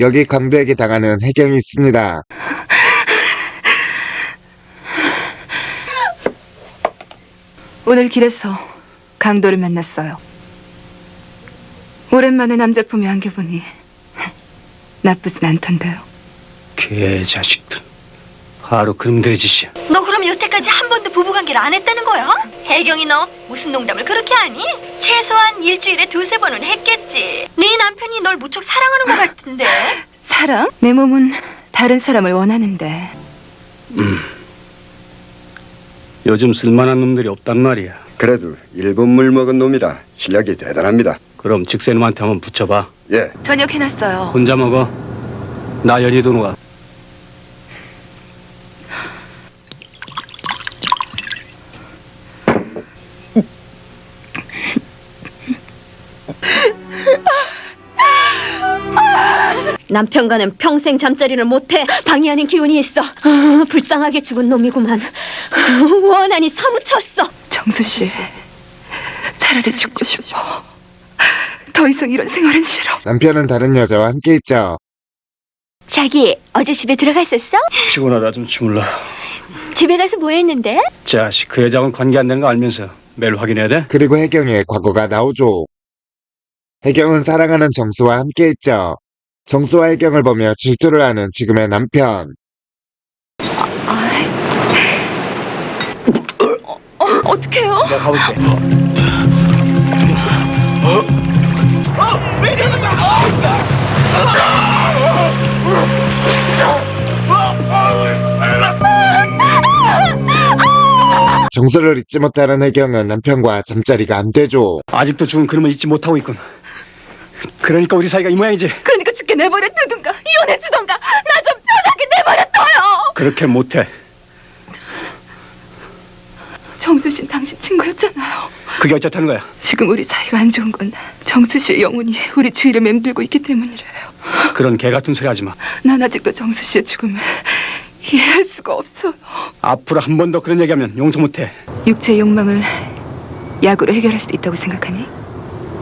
여기 강도에게 당하는 해경이 있습니다. 오늘 길에서 강도를 만났어요. 오랜만에 남자 품에 안겨보니 나쁘진 않던데요. 개자식들. 하루 짓이야. 너 그럼 여태까지 한 번도 부부관계를 안 했다는 거야? 혜경이 너 무슨 농담을 그렇게 하니? 최소한 일주일에 두세 번은 했겠지. 네 남편이 널 무척 사랑하는 것 같은데. 사랑? 내 몸은 다른 사람을 원하는데 요즘 쓸만한 놈들이 없단 말이야. 그래도 일본 물 먹은 놈이라 실력이 대단합니다. 그럼 직세놈한테 한번 붙여봐. 예, 저녁 해놨어요. 혼자 먹어. 나 연희도 놓아. 남편과는 평생 잠자리를 못해 방해하는 기운이 있어. 아, 불쌍하게 죽은 놈이구만. 원한이 사무쳤어. 정수 씨, 차라리 죽고 싶어. 더 이상 이런 생활은 싫어. 남편은 다른 여자와 함께 있죠. 자기 어제 집에 들어가 있었어? 피곤하다 좀 주물러. 집에 가서 뭐 했는데? 자식 그 여자하고는 관계 안 되는 거 알면서 매일 확인해야 돼? 그리고 해경의 과거가 나오죠. 해경은 사랑하는 정수와 함께 있죠. 정수와 해경을 보며 질투를 하는 지금의 남편. 어, 어떡해요? 내가 가볼게. 정수를 잊지 못하는 해경은 남편과 잠자리가 안 되죠. 아직도 죽은 그놈을 잊지 못하고 있군. 그러니까 우리 사이가 이 모양이지. 그러니까 죽게 내버려 두든가 이혼해 주던가 나 좀 편하게 내버려 둬요. 그렇게 못해. 정수 씨는 당신 친구였잖아요. 그게 어쩌다는 거야? 지금 우리 사이가 안 좋은 건 정수 씨의 영혼이 우리 주위를 맴돌고 있기 때문이래요. 그런 개 같은 소리 하지 마. 난 아직도 정수 씨의 죽음을 이해할 수가 없어요. 앞으로 한 번 더 그런 얘기하면 용서 못해. 육체의 욕망을 약으로 해결할 수도 있다고 생각하니?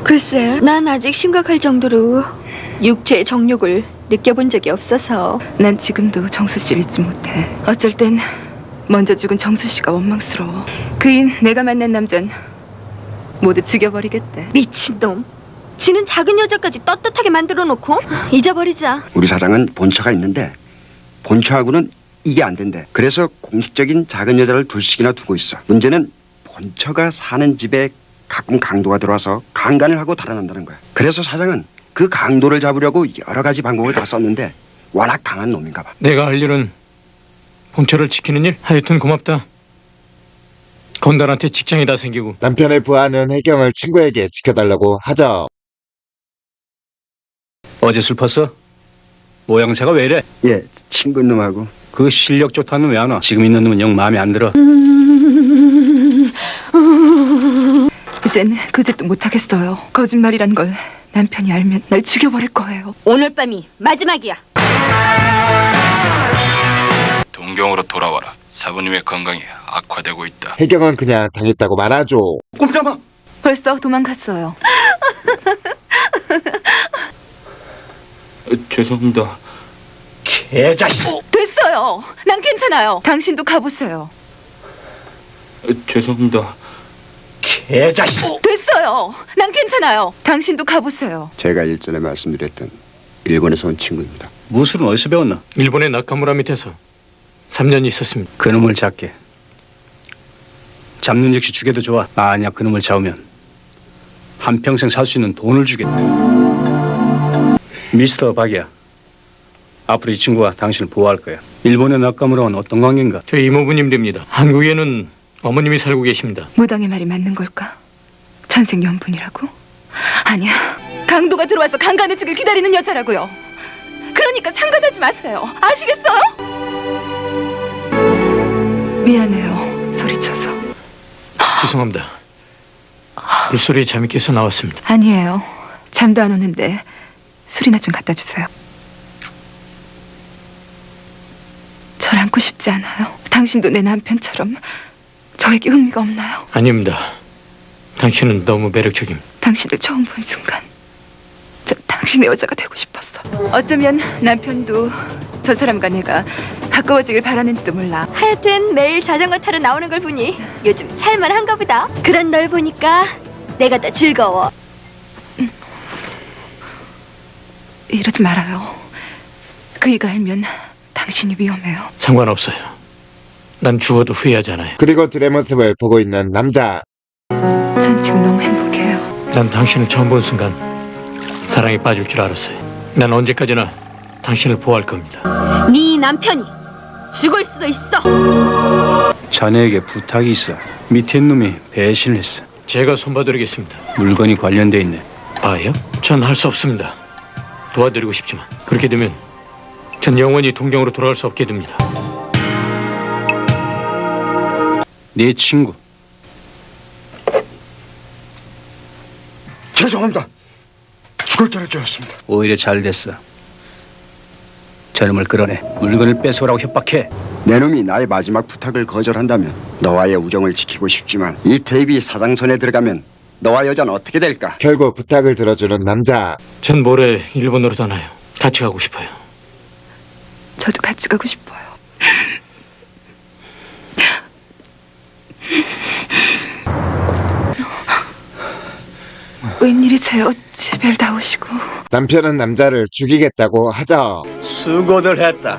글쎄, 난 아직 심각할 정도로 육체의 정욕을 느껴본 적이 없어서 난 지금도 정수 씨를 잊지 못해. 어쩔 땐 먼저 죽은 정수 씨가 원망스러워. 그인 내가 만난 남잔 모두 죽여버리겠대. 미친놈. 지는 작은 여자까지 떳떳하게 만들어 놓고 잊어버리자. 우리 사장은 본처가 있는데 본처하고는 이게 안 된대. 그래서 공식적인 작은 여자를 둘씩이나 두고 있어. 문제는 본처가 사는 집에 가끔 강도가 들어와서 강간을 하고 달아난다는 거야. 그래서 사장은 그 강도를 잡으려고 여러 가지 방법을 다 썼는데 워낙 강한 놈인가 봐. 내가 할 일은 본처를 지키는 일? 하여튼 고맙다. 건달한테 직장이 다 생기고 남편의 부하는 해경을 친구에게 지켜달라고 하죠. 어제 술 폈어? 모양새가 왜 이래? 예, 친구 놈하고 그 실력 좋다는 왜 안 와? 지금 있는 놈은 영 마음에 안 들어. 이젠 그 짓도 못하겠어요. 거짓말이란 걸 남편이 알면 날 죽여버릴 거예요. 오늘 밤이 마지막이야. 동경으로 돌아와라. 사부님의 건강이 악화되고 있다. 해경은 그냥 당했다고 말하죠. 꼼짝마. 벌써 도망갔어요. 죄송합니다. 개자식. 됐어요. 난 괜찮아요. 당신도 가보세요. 죄송합니다. 개자식. 됐어요. 난 괜찮아요. 당신도 가보세요. 제가 일전에 말씀드렸던 일본에서 온 친구입니다. 무술은 어디서 배웠나? 일본의 나카무라 밑에서 3년 있었습니다. 그놈을 잡게. 잡는 즉시 죽여도 좋아. 만약 그놈을 잡으면 한평생 살 수 있는 돈을 주겠다. 미스터 박이야. 앞으로 이 친구가 당신을 보호할 거야. 일본의 낙가무라는 어떤 관계인가? 저희 이모부님 됩니다. 한국에는 어머님이 살고 계십니다. 무당의 말이 맞는 걸까? 천생연분이라고? 아니야. 강도가 들어와서 강간해주길 기다리는 여자라고요. 그러니까 상관하지 마세요. 아시겠어요? 미안해요. 소리쳐서. 죄송합니다. 물소리에 잠이 깨서 나왔습니다. 아니에요. 잠도 안 오는데 술이나 좀 갖다 주세요. 절 안고 싶지 않아요. 당신도 내 남편처럼 저에게 흥미가 없나요? 아닙니다. 당신은 너무 매력적입니다. 당신을 처음 본 순간 저 당신 당신의 여자가 되고 싶었어. 어쩌면 남편도 저 사람과 내가 가까워지길 바라는지도 몰라. 하여튼 매일 자전거 타러 나오는 걸 보니 요즘 살만한가 보다. 그런 널 보니까 내가 더 즐거워. 이러지 말아요. 그이가 알면 당신이 위험해요. 상관없어요. 난 죽어도 후회하잖아요. 그리고 둘의 모습을 보고 있는 남자. 전 지금 너무 행복해요. 난 당신을 처음 본 순간 사랑에 빠질 줄 알았어요. 난 언제까지나 당신을 보호할 겁니다. 네 남편이 죽을 수도 있어. 자네에게 부탁이 있어. 밑에 놈이 배신을 했어. 제가 손봐드리겠습니다. 물건이 관련돼 있네. 아요? 전 할 수 없습니다. 도와드리고 싶지만 그렇게 되면 전 영원히 동경으로 돌아갈 수 없게 됩니다. 네 친구 죄송합니다. 죽을 떨어졌습니다. 오히려 잘 됐어. 저놈을 끌어내 물건을 뺏어오라고 협박해. 내 놈이 나의 마지막 부탁을 거절한다면 너와의 우정을 지키고 싶지만 이 테이비 사장 손에 들어가면 너와 여자는 어떻게 될까? 결국 부탁을 들어주는 남자. 전 모레 일본으로 떠나요. 같이 가고 싶어요. 저도 같이 가고 싶어 웬일이세요? 집에 다 오시고. 남편은 남자를 죽이겠다고 하죠. 수고들 했다.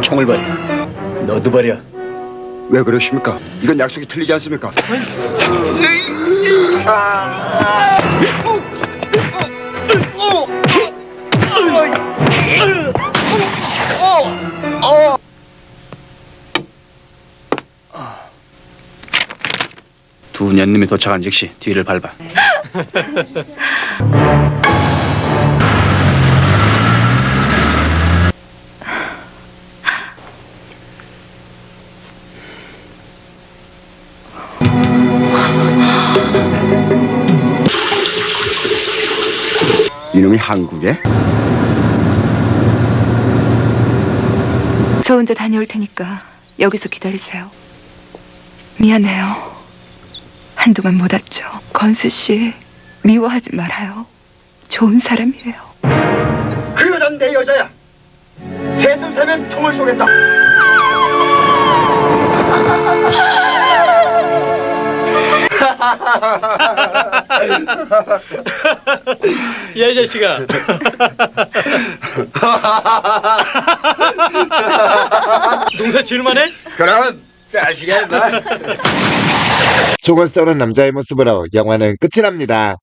총을 버려. 너도 버려. 왜 그러십니까? 이건 약속이 틀리지 않습니까? 두 년님이 도착한 즉시 뒤를 밟아. 이놈이 한국에? 저 혼자 다녀올 테니까 여기서 기다리세요. 미안해요. 한동안 못 왔죠. 건수 씨 미워하지 말아요. 좋은 사람이에요. 그 여자는 내 여자야. 셋을 세면 총을 쏘겠다. 야, 이 자식아. 농사 지을만해? 그럼 자식아 나. 총을 쏘는 남자의 모습으로 영화는 끝이 납니다.